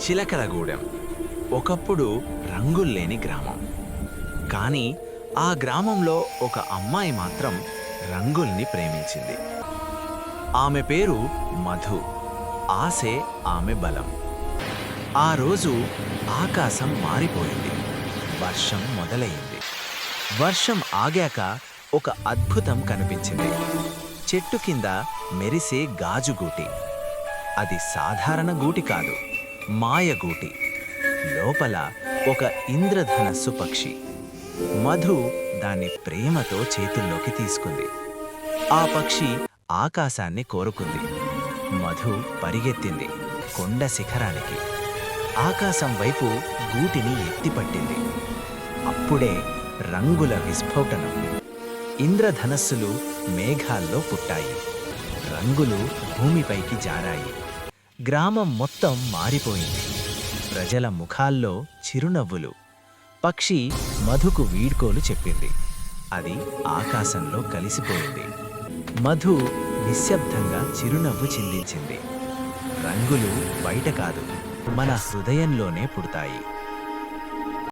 చిలకలగూడెం. ఒకప్పుడు రంగుల్లేని గ్రామం. కానీ ఆ గ్రామంలో ఒక అమ్మాయి మాత్రం రంగుల్ని ప్రేమించింది. ఆమె పేరు మధు. ఆసే ఆమె బలం. ఆ రోజు ఆకాశం మారిపోయింది. వర్షం మొదలైంది వర్షం ఆగాక ఒక అద్భుతం కనిపించింది. చెట్టు కింద మెరిసే గాజుగూటి అది సాధారణ గూటి కాదు. మాయగూటి. లోపల ఒక ఇంద్రధనస్సు పక్షి. మధు దాన్ని ప్రేమతో చేతుల్లోకి తీసుకుంది. ఆ పక్షి ఆకాశాన్ని కోరుకుంది. మధు పరిగెత్తింది కొండ శిఖరానికి. ఆకాశం వైపు గూటిని ఎత్తిపట్టింది. అప్పుడే రంగుల విస్ఫోటనం. ఇంద్రధనస్సులు మేఘాల్లో పుట్టాయి. రంగులు భూమిపైకి జారాయి. గ్రామం మొత్తం మారిపోయింది. ప్రజల ముఖాల్లో చిరునవ్వులు. పక్షి మధుకు వీడ్కోలు చెప్పింది. అది ఆకాశంలో కలిసిపోయింది. మధు నిశ్శబ్దంగా చిరునవ్వు చిందించింది. రంగులు బయట కాదు మన హృదయంలోనే పుడతాయి.